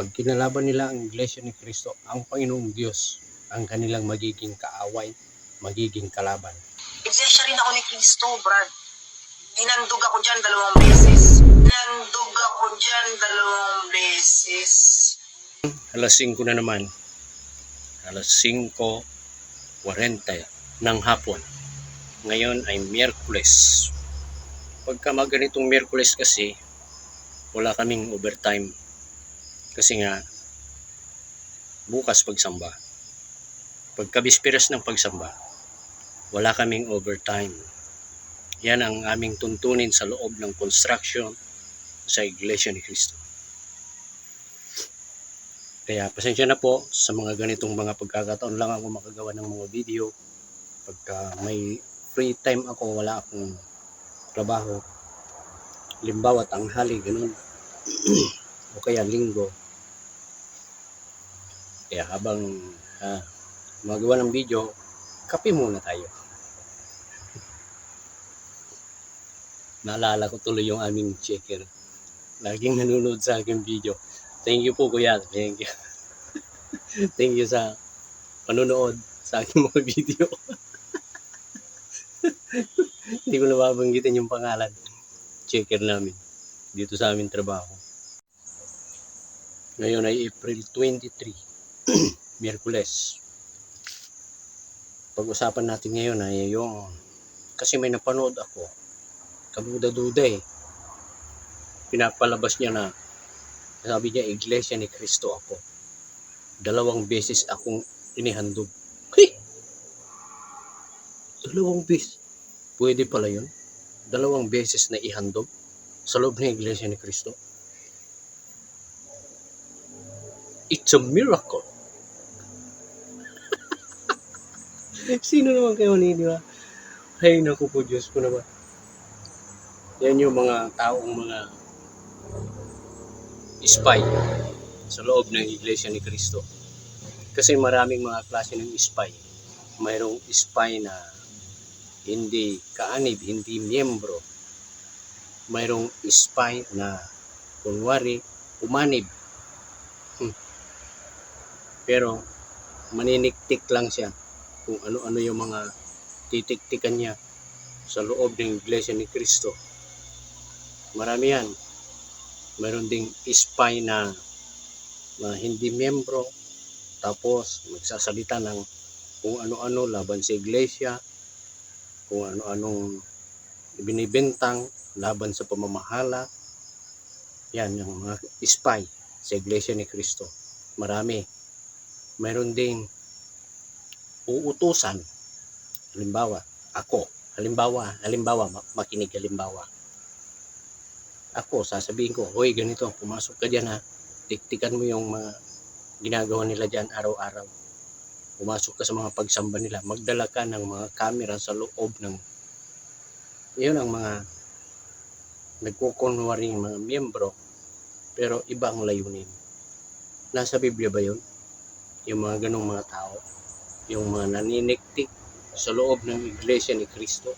Pag kinalaban nila ang Iglesia ni Kristo, ang Panginoong Diyos ang kanilang magiging kaaway, magiging kalaban. Iglesia rin ako ni Kristo, Brad. Hinandog ako dyan dalawang beses. Hinandog ako dyan dalawang beses. Alas 5 na naman. Alas 5.40 ng hapon. Ngayon ay Miyerkules. Pagka mga ganitong Miyerkules kasi, wala kaming overtime. Kasi nga, bukas pagsamba. Pagkabisperas ng pagsamba, wala kaming overtime. Yan ang aming tuntunin sa loob ng construction sa Iglesia ni Cristo. Kaya pasensya na po sa mga ganitong mga pagkakataon lang ako makagawa ng mga video. Pagka may free time ako, wala akong trabaho. Limbawa, tanghali, ganun. o kaya linggo. Kaya habang ah, magawa ng video, kape muna tayo. Naalala ko tuloy yung aming checker. Laging nanonood sa aking video. Thank you po kuya. Thank you. Thank you sa panonood sa aking mga video. Hindi ko nababanggitin yung pangalan. Checker namin. Dito sa aming trabaho. Ngayon ay April 23. Miyerkules. Pag-usapan natin ngayon ay yung kasi may napanood ako. Kaduda-duda eh. Pinapalabas niya na sabi niya, Iglesia ni Kristo ako. Dalawang beses akong inihandog. Hey! Dalawang beses. Pwede pala yun. Dalawang beses na ihandog sa loob ng Iglesia ni Kristo. It's a miracle. Sino naman kayo niniwa? Ay, naku po, Diyos ko naman. Yan yung mga taong mga spy sa loob ng Iglesia ni Kristo. Kasi maraming mga klase ng spy. Mayroong spy na hindi kaanib, hindi miyembro. Mayroong spy na kunwari umanib. Hmm. Pero maniniktik lang siya kung ano-ano yung mga titiktikan niya sa loob ng Iglesia ni Kristo. Marami yan. Mayroon ding spy na, na hindi miyembro tapos magsasalita ng kung ano-ano laban sa iglesia kung ano-anong binibentang laban sa pamamahala. Yan yung mga spy sa iglesia ni Kristo marami. Mayroon ding uutusan halimbawa ako halimbawa halimbawa ma- makinig halimbawa ako, sasabihin ko, hoy ganito, pumasok ka dyan ha. Tiktikan mo yung mga ginagawa nila dyan araw-araw. Pumasok ka sa mga pagsamba nila. Magdala ka ng mga camera sa loob ng... Yun ang mga nagkukunwari mga miyembro pero iba ang layunin. Nasa Biblia ba yun? Yung mga ganong mga tao. Yung mga naniniktik sa loob ng Iglesia ni Kristo.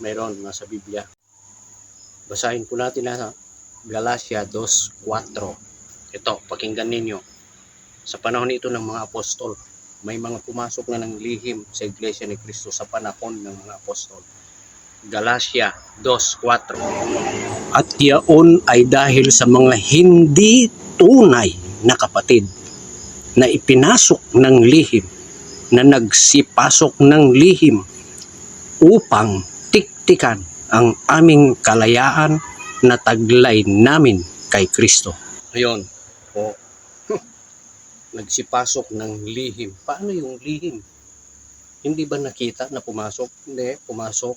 Mayroon nasa Biblia. Basahin po natin na Galacia 2.4. Ito, pakinggan ninyo. Sa panahon ito ng mga apostol, may mga pumasok na ng lihim sa Iglesia ni Kristo sa panahon ng mga apostol. Galacia 2.4 At yaon ay dahil sa mga hindi tunay na kapatid na ipinasok ng lihim, na nagsipasok ng lihim upang tiktikan ang aming kalayaan na taglay namin kay Kristo. Ayun, po. Nagsipasok ng lihim. Paano yung lihim? Hindi ba nakita na pumasok? Hindi, pumasok.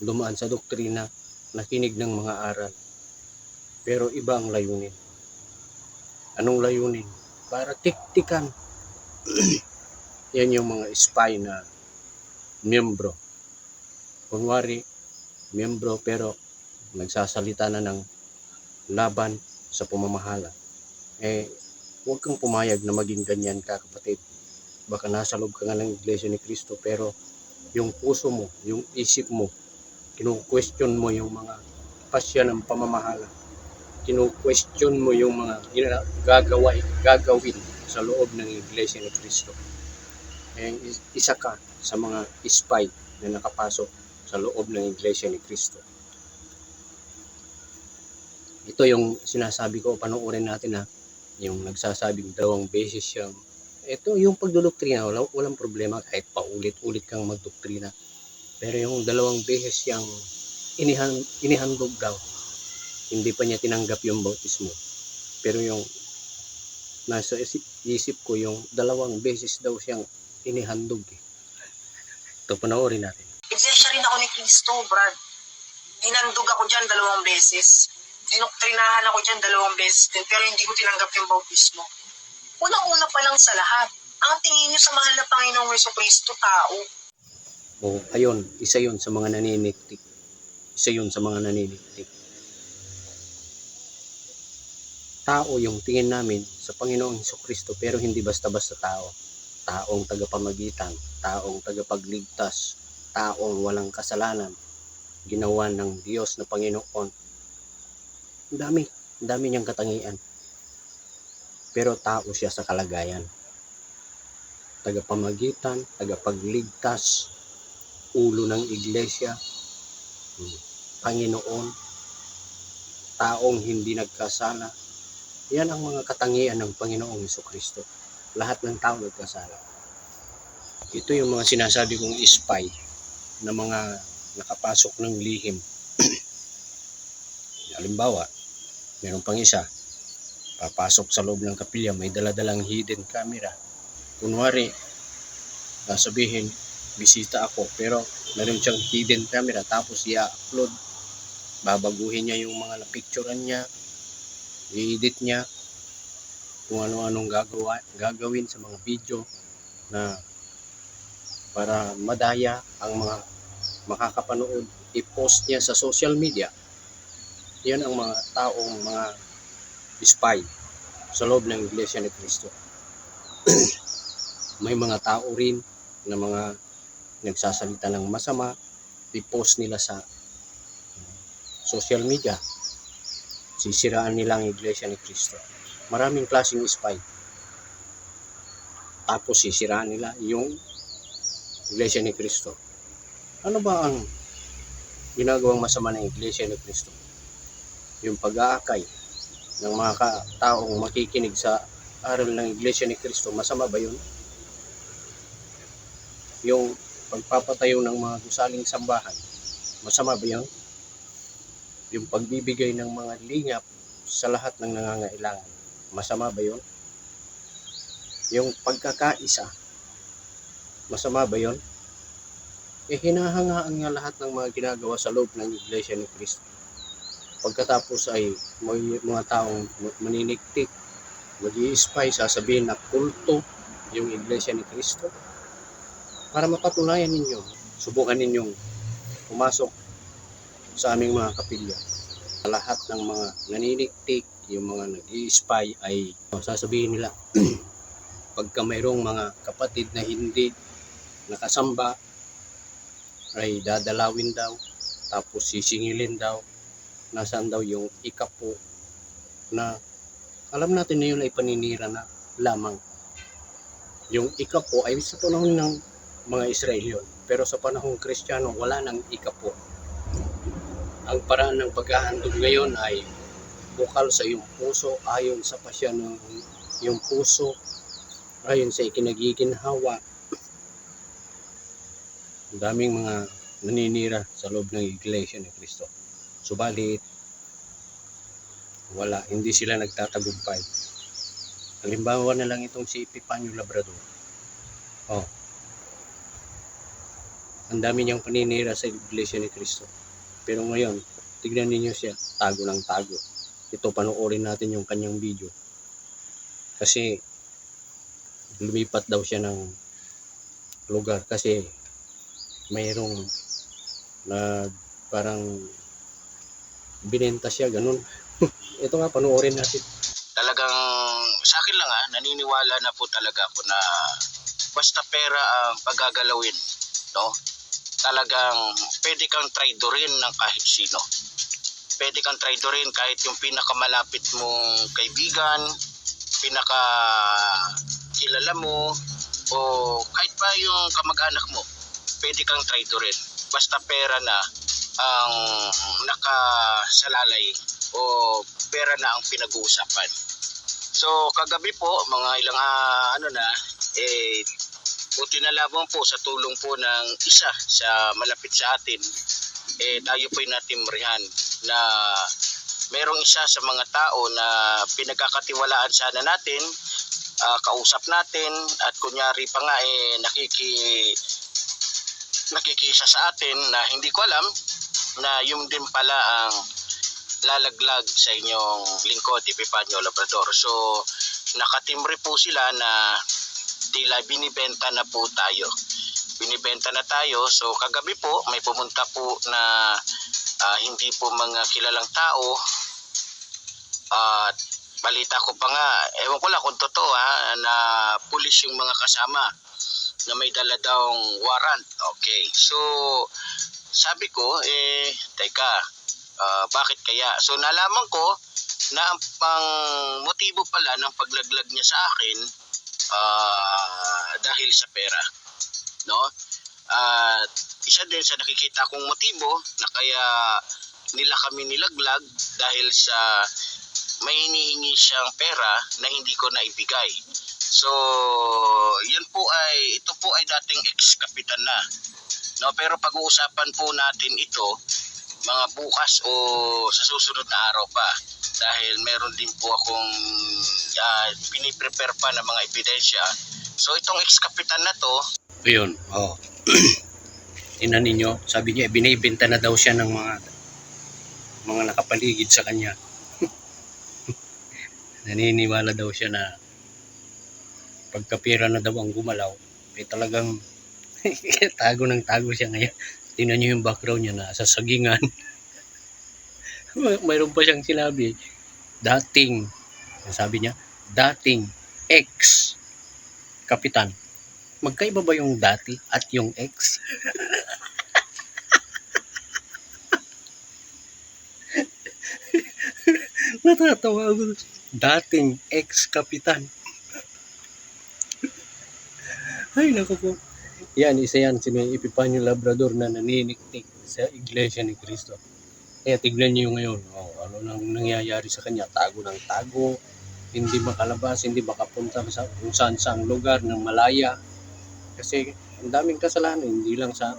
Dumaan sa doktrina, nakinig ng mga aral. Pero iba ang layunin. Anong layunin? Para tiktikan. Yan yung mga spy na miyembro. Kunwari, miyembro pero nagsasalita na ng laban sa pamamahala. Eh, huwag kang pumayag na maging ganyan ka kapatid. Baka nasa loob ka nga ng Iglesia ni Kristo pero yung puso mo, yung isip mo, kinu-question mo yung mga pasya ng pamamahala. kinu-question mo yung mga gina- gagawa, gagawin sa loob ng Iglesia ni Cristo. Eh, is- isa ka sa mga spy na nakapasok sa loob ng Iglesia ni Cristo. Ito yung sinasabi ko, panoorin natin ha, yung nagsasabing dalawang beses siyang ito yung pagdodoktrina, wala, walang problema kahit paulit-ulit kang magdoktrina. Pero yung dalawang beses siyang inihan, inihandog daw, hindi pa niya tinanggap yung bautismo. Pero yung nasa isip ko yung dalawang beses daw siyang inihandog eh. Ito panoorin natin. Iglesia rin ako ni Cristo, Brad. Hinandog ako dyan dalawang beses. Dinoktrinahan ako dyan dalawang beses din, pero hindi ko tinanggap yung bautismo. Unang-una pa lang sa lahat, ang tingin nyo sa mahal na Panginoong Yeso Cristo, tao. O ayun, isa yun sa mga naniniktik. Isa yun sa mga naniniktik. Tao yung tingin namin sa Panginoong Heso Kristo pero hindi basta-basta tao. Taong tagapamagitan, taong tagapagligtas, taong walang kasalanan, ginawa ng Diyos na Panginoon. Ang dami, ang dami niyang katangian. Pero tao siya sa kalagayan. Tagapamagitan, tagapagligtas, ulo ng iglesia, hmm, Panginoon, taong hindi nagkasala. Yan ang mga katangian ng Panginoong Heso Kristo. Lahat ng tao nagkasala. Ito yung mga sinasabi kong spy na mga nakapasok ng lihim. Halimbawa, meron pang isa, papasok sa loob ng kapilya, may daladalang hidden camera. Kunwari, sasabihin, bisita ako, pero meron siyang hidden camera, tapos i-upload, babaguhin niya yung mga napicturean niya, i-edit niya, kung ano-anong gagawa, gagawin sa mga video na para madaya ang mga makakapanood, i-post niya sa social media. Yan ang mga taong mga spy sa loob ng Iglesia ni Cristo. May mga tao rin na mga nagsasalita ng masama, i-post nila sa social media. Sisiraan nila ang Iglesia ni Cristo. Maraming klaseng spy. Tapos sisiraan nila yung Iglesia ni Cristo. Ano ba ang ginagawang masama ng Iglesia ni Cristo? Yung pag-aakay ng mga taong makikinig sa aral ng Iglesia ni Cristo, masama ba yun? Yung pagpapatayo ng mga gusaling sambahan, masama ba yun? Yung pagbibigay ng mga lingap sa lahat ng nangangailangan, masama ba yun? Yung pagkakaisa, masama ba yun? Eh hinahangaan nga lahat ng mga ginagawa sa loob ng Iglesia ni Cristo. Pagkatapos ay may mga taong maniniktik, mag spy sasabihin na kulto yung Iglesia ni Cristo. Para mapatunayan ninyo, subukan ninyong pumasok sa aming mga kapilya. Lahat ng mga naniniktik, yung mga nag spy ay sasabihin nila, pagka mayroong mga kapatid na hindi nakasamba, ay dadalawin daw, tapos sisingilin daw, nasaan daw yung ikapo na alam natin na yun ay paninira na lamang. Yung ikapo ay sa panahon ng mga Israel yun. Pero sa panahong Kristiyano, wala nang ikapo. Ang paraan ng paghahandog ngayon ay bukal sa iyong puso, ayon sa pasya ng iyong puso, ayon sa ikinagiginhawa. Ang daming mga naninira sa loob ng Iglesia ni Kristo. Subalit, wala, hindi sila nagtatagumpay. Halimbawa na lang itong si Epifanio Labrador. Oh. Ang dami niyang paninira sa Iglesia ni Kristo. Pero ngayon, tignan ninyo siya, tago ng tago. Ito, panoorin natin yung kanyang video. Kasi, lumipat daw siya ng lugar kasi mayroong na parang binenta siya, ganun. Ito nga, panoorin natin. talagang sa akin lang ah, naniniwala na po talaga ako na basta pera ang pagagalawin, no? Talagang pwede kang traidorin ng kahit sino. Pwede kang traidorin kahit yung pinakamalapit mong kaibigan, pinaka kilala mo, o kahit pa yung kamag-anak mo, pwede kang traidorin. Basta pera na ang nakasalalay o pera na ang pinag-uusapan. So kagabi po, mga ilang ah, ano na, eh, buti na lamang po sa tulong po ng isa sa malapit sa atin, eh, tayo po'y natimrihan na merong isa sa mga tao na pinagkakatiwalaan sana natin, ah, kausap natin at kunyari pa nga eh nakiki nakikisa sa atin na hindi ko alam na yung din pala ang lalaglag sa inyong lingkod Epifanio Labrador. So nakatimbre po sila na tila binibenta na po tayo. Binibenta na tayo. So kagabi po may pumunta po na ah, hindi po mga kilalang tao at balita ko pa nga, ewan ko lang kung totoo ha, na pulis yung mga kasama na may dala daw warrant. Okay, so sabi ko, eh, teka, ah, bakit kaya? So nalaman ko na ang pang motibo pala ng paglaglag niya sa akin ah, dahil sa pera. No? At isa din sa nakikita kong motibo na kaya nila kami nilaglag dahil sa may hinihingi siyang pera na hindi ko naibigay. So, yun po ay, ito po ay dating ex-kapitan na. No, pero pag-uusapan po natin ito mga bukas o sa susunod na araw pa dahil meron din po akong uh, piniprepare pa ng mga ebidensya. So itong ex-kapitan na to, Ayun, oh. Tingnan ninyo, sabi niya, binibenta na daw siya ng mga mga nakapaligid sa kanya. Naniniwala daw siya na pagkapira na daw ang gumalaw, eh talagang tago ng tago siya ngayon. Tingnan niyo yung background niya na sa sagingan. May- Mayroon pa siyang sinabi, dating, sabi niya, dating ex kapitan. Magkaiba ba yung dati at yung ex? Natatawa ako. Dating ex-kapitan. Ay, naku po. Yan, isa yan. Si may Epipanyo Labrador na naniniktik sa Iglesia ni Cristo. Kaya tignan niyo ngayon. Oh, ano nang nangyayari sa kanya? Tago ng tago. Hindi makalabas, hindi makapunta sa kung saan saang lugar ng malaya. Kasi ang daming kasalanan, hindi lang sa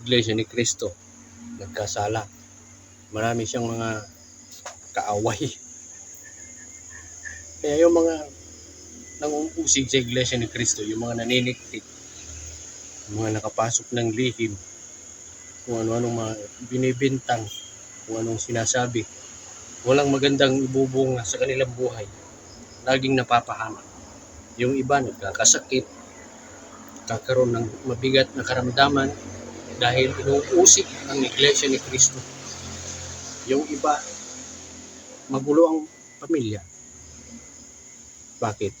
Iglesia ni Cristo nagkasala. Marami siyang mga kaaway. Kaya yung mga nangungusig sa Iglesia ni Cristo, yung mga naniniktik, yung mga nakapasok ng lihim, kung ano-anong mga binibintang, kung anong sinasabi, walang magandang ibubunga sa kanilang buhay. Laging napapahamak. Yung iba nagkakasakit, kakaroon ng mabigat na karamdaman dahil inuusik ang Iglesia ni Cristo. Yung iba, magulo ang pamilya. Bakit?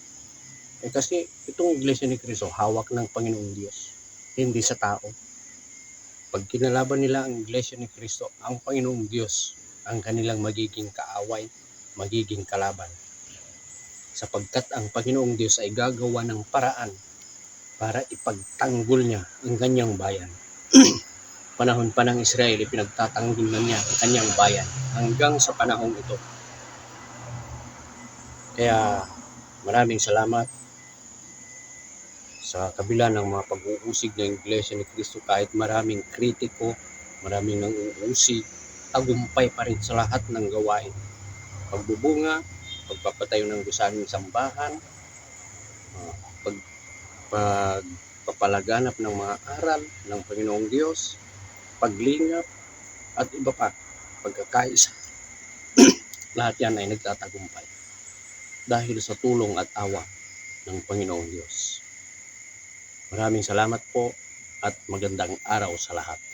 Eh kasi itong Iglesia ni Cristo, hawak ng Panginoong Diyos, hindi sa tao. Pag kinalaban nila ang Iglesia ni Cristo, ang Panginoong Diyos ang kanilang magiging kaaway, magiging kalaban. Sapagkat ang Panginoong Diyos ay gagawa ng paraan para ipagtanggol niya ang kanyang bayan. panahon pa ng Israel, ipinagtatanggol na niya ang kanyang bayan hanggang sa panahong ito. Kaya maraming salamat sa kabila ng mga pag-uusig ng Iglesia ni Cristo kahit maraming kritiko, maraming nang uusig, tagumpay pa rin sa lahat ng gawain. Pagbubunga, pagpapatayo ng gusaning sambahan, ah, pag, pagpapalaganap ng mga aral ng Panginoong Diyos, paglingap, at iba pa, pagkakaisa. Lahat yan ay nagtatagumpay dahil sa tulong at awa ng Panginoong Diyos. Maraming salamat po at magandang araw sa lahat.